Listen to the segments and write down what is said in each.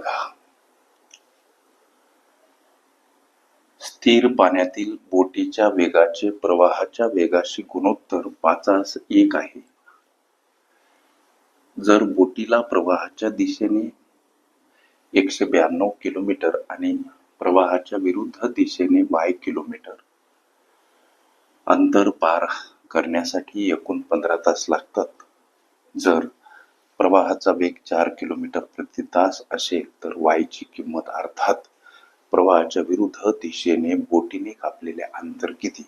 बघा. स्थिर पाण्यातील बोटीच्या वेगाचे प्रवाहाच्या वेगाशी गुणोत्तर पाचास एक आहे. जर बोटीला प्रवाहाच्या दिशेने एकशे ब्याण्णव किलोमीटर आणि प्रवाहाच्या विरुद्ध दिशेने बाय किलोमीटर अंतर पार करण्यासाठी एकूण पंधरा तास लागतात. जर प्रवाहाचा वेग चार किलोमीटर प्रति तास असेल तर वायची किंमत अर्थात प्रवाहाच्या विरुद्ध दिशेने बोटीने कापलेले अंतर किती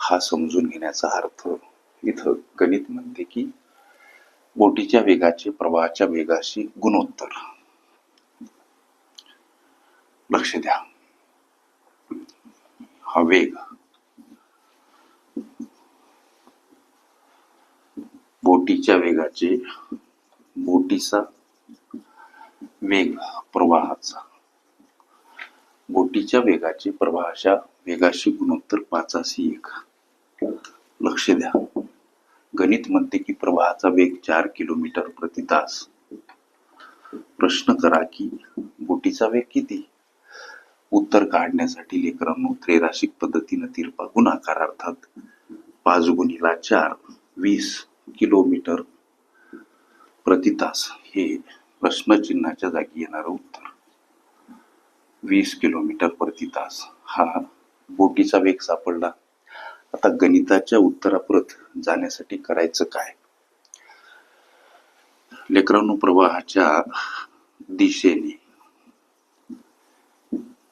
हा समजून घेण्याचा अर्थ इथं गणित म्हणते की बोटीच्या वेगाचे प्रवाहाच्या वेगाशी गुणोत्तर. लक्ष द्या. हा वेग बोटीच्या वेगाचे बोटीचा वेग प्रवाहाचा. बोटीच्या वेगाचे प्रवाहाच्या वेगाशी गुणोत्तर पाचाशी एक. लक्ष द्या. गणित म्हणते की प्रवाहाचा वेग चार किलोमीटर प्रति तास. प्रश्न करा की बोटीचा वेग किती? उत्तर काढण्यासाठी लेकरांनो त्रैराशिक पद्धतीनं तिरपा गुणाकार अर्थात पाच गुणिला चार वीस किलोमीटर प्रति तास हे प्रश्नचिन्हाच्या जागी येणारं उत्तर. वीस किलोमीटर प्रति तास हा बोटीचा वेग सापडला. आता गणिताच्या उत्तराप्रत जाण्यासाठी करायचं काय? लेकरांनो प्रवाहाच्या दिशेने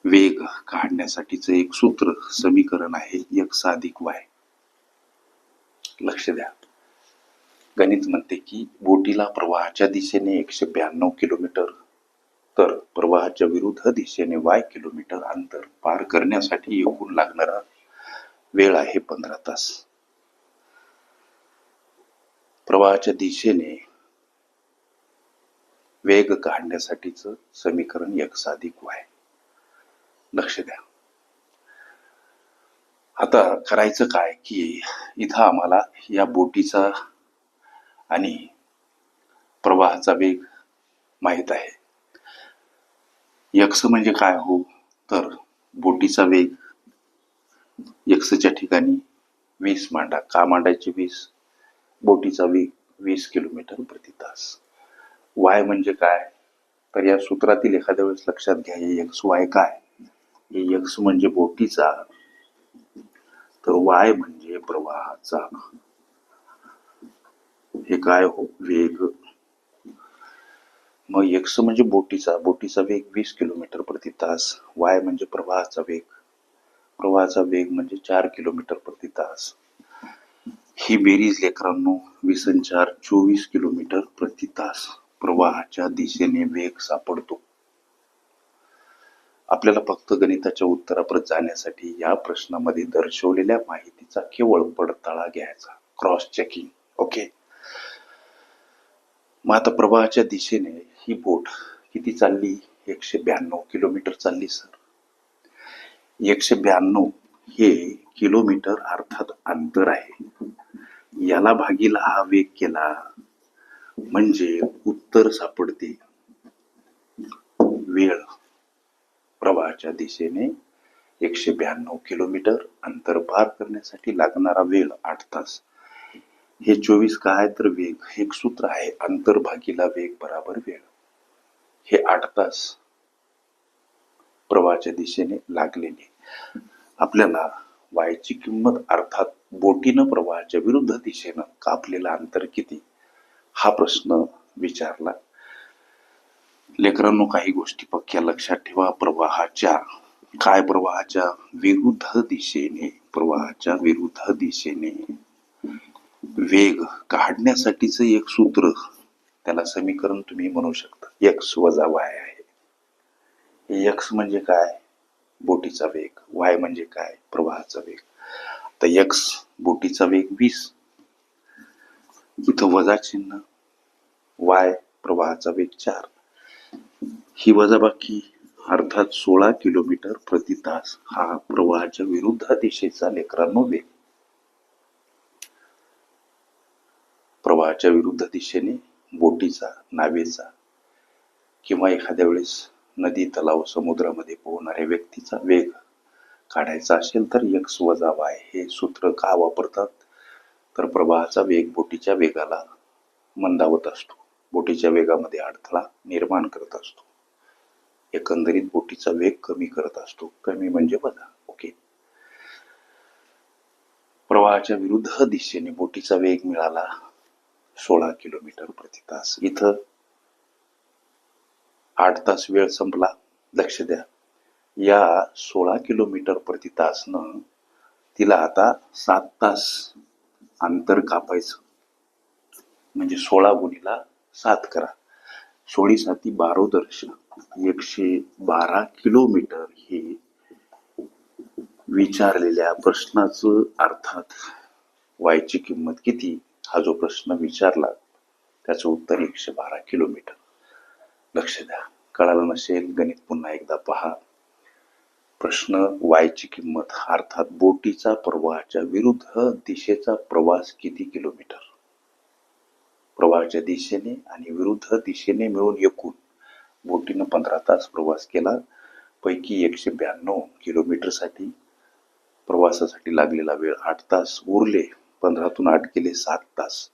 वेग काढण्यासाठीच एक सूत्र समीकरण आहे एक साधिक वाय. लक्ष द्या. गणित म्हणते की बोटीला प्रवाहाच्या दिशेने एकशे ब्याण्णव किलोमीटर. तर प्रवाहाच्या विरुद्ध दिशेने वाय किलोमीटर अंतर पार करण्यासाठी एकूण लागणारा वेळ आहे पंधरा तास. प्रवाहाच्या दिशेने वेग काढण्यासाठीच समीकरण एक साधिक वाय लक्ष द्या. आता करायचं काय की इथं आम्हाला या बोटीचा आणि प्रवाहाचा वेग माहीत आहे. यक्ष म्हणजे काय हो? तर बोटीचा वेग यक्षच्या ठिकाणी वीस मांडा का मांडायचे वीस? बोटीचा वेग वीस किलोमीटर प्रति तास. वाय म्हणजे काय? तर या सूत्रातील एखाद्या वेळेस लक्षात घ्या हे वाय काय? हे म्हणजे बोटीचा. तर वाय म्हणजे प्रवाहाचा. हे काय हो? वेग मग एक्स म्हणजे बोटीचा. बोटीचा वेग वीस किलोमीटर प्रति तास. वाय म्हणजे प्रवाहाचा वेग. प्रवाहाचा वेग म्हणजे चार किलोमीटर प्रति तास. ही बेरीज लेकरांनो विसंचार चोवीस किलोमीटर प्रति तास. प्रवाहाच्या दिशेने वेग सापडतो. आपल्याला फक्त गणिताच्या उत्तराप्रत जाण्यासाठी या प्रश्नामध्ये दर्शवलेल्या माहितीचा केवळ पडताळा घ्यायचा. क्रॉस चेकिंग ओके मग आता प्रवाहाच्या दिशेने ही बोट किती चालली? एकशे ब्याण्णव किलोमीटर चालली सर. एकशे ब्याण्णव हे किलोमीटर अर्थात अंतर आहे. याला भागीला हा वेग केला म्हणजे उत्तर सापडते. वेळ. प्रवाहाच्या दिशेने एकशे ब्याण्णव किलोमीटर अंतर पार करण्यासाठी लागणारा वेळ आठ तास. हे चोवीस काय तर वेग एक सूत्र आहे अंतरभागीला वेग बराबर वेळ. हे आठ तास प्रवाहाच्या दिशेने लागलेले. आपल्याला वायची किंमत अर्थात बोटीनं प्रवाहाच्या विरुद्ध दिशेनं कापलेलं अंतर किती? हा प्रश्न विचारला. लेकरांनो काही गोष्टी पक्क्या लक्षात ठेवा. प्रवाहाच्या काय प्रवाहाच्या विरुद्ध दिशेने? प्रवाहाच्या विरुद्ध दिशेने. वेग काढण्यासाठीच एक सूत्र त्याला समीकरण तुम्ही म्हणू शकता. एक्स वजा वाय आहे. एक्स म्हणजे काय? बोटीचा वेग. वाय म्हणजे काय? प्रवाहाचा वेग. तर एक्स बोटीचा वेग वीस. इथं वजा चिन्ह. वाय प्रवाहाचा वेग चार. ही वजाबाकी अर्थात सोळा किलोमीटर प्रति तास हा प्रवाहाच्या विरुद्ध दिशेचा लेकरांनो वेग. प्रवाहाच्या विरुद्ध दिशेने बोटीचा नावेचा किंवा एखाद्या वेळेस नदी तलाव समुद्रामध्ये पोहणाऱ्या व्यक्तीचा वेग काढायचा असेल तर एक्स वजा वाय हे सूत्र का वापरतात? तर प्रवाहाचा वेग बोटीच्या वेगाला मंदावत असतो. बोटीच्या वेगामध्ये अडथळा निर्माण करत असतो. एकंदरीत बोटीचा वेग कमी करत असतो. कमी म्हणजे वजा ओके? प्रवाहाच्या विरुद्ध दिशेने बोटीचा वेग मिळाला सोळा किलोमीटर प्रति तास. इथं आठ तास वेळ संपला. लक्ष द्या. या सोळा किलोमीटर प्रति तासनं तिला आता सात तास अंतर कापायचं. म्हणजे सोळा गुणीला सात करा. सोळी साती बारोदर्श एकशे बारा किलोमीटर हे विचारलेल्या प्रश्नाचं अर्थात वायची किंमत किती? हा जो प्रश्न विचारला त्याचं उत्तर एकशे बारा किलोमीटर. लक्ष द्या. कळालं नसेल गणित पुन्हा एकदा पहा. प्रश्न वायची किंमत अर्थात बोटीचा प्रवाहाच्या विरुद्ध दिशेचा प्रवास किती किलोमीटर? प्रवाहाच्या दिशेने आणि विरुद्ध दिशेने मिळून एकूण. बोटीनं पंधरा तास प्रवास केला पैकी एकशे ब्याण्णव किलोमीटरसाठी प्रवासासाठी लागलेला वेळ आठ तास उरले. पंधरातून आठ गेले सात तास.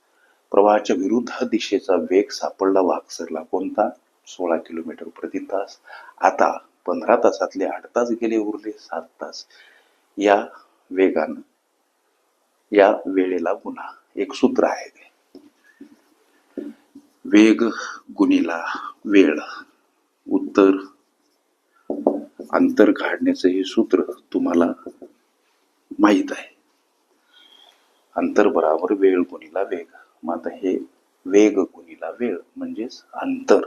प्रवाहाच्या विरुद्ध दिशेचा वेग सापडला वाघसरला कोणता? सोळा किलोमीटर प्रति तास. आता पंधरा तासातले आठ तास गेले उरले सात तास. या वेगानं या वेळेला गुन्हा. एक सूत्र आहे वेग गुणिला वेळ. उत्तर अंतर काढण्याचं हे सूत्र तुम्हाला माहीत आहे. अंतर बराबर वेळ गुणिला वेग? मग आता हे वेग गुणिला वेळ? म्हणजेच अंतर.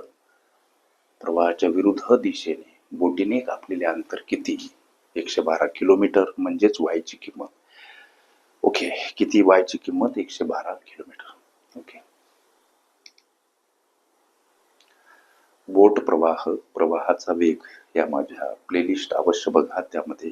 प्रवाहाच्या विरुद्ध दिशेने बोटीने कापलेले अंतर किती एकशे बारा किलोमीटर म्हणजेच वायची किंमत. ओके किती वायची किंमत? एकशे बारा किलोमीटर. ओके. बोट प्रवाह प्रवाहाचा वेग या माझ्या प्लेलिस्ट अवश्य बघा. त्यामध्ये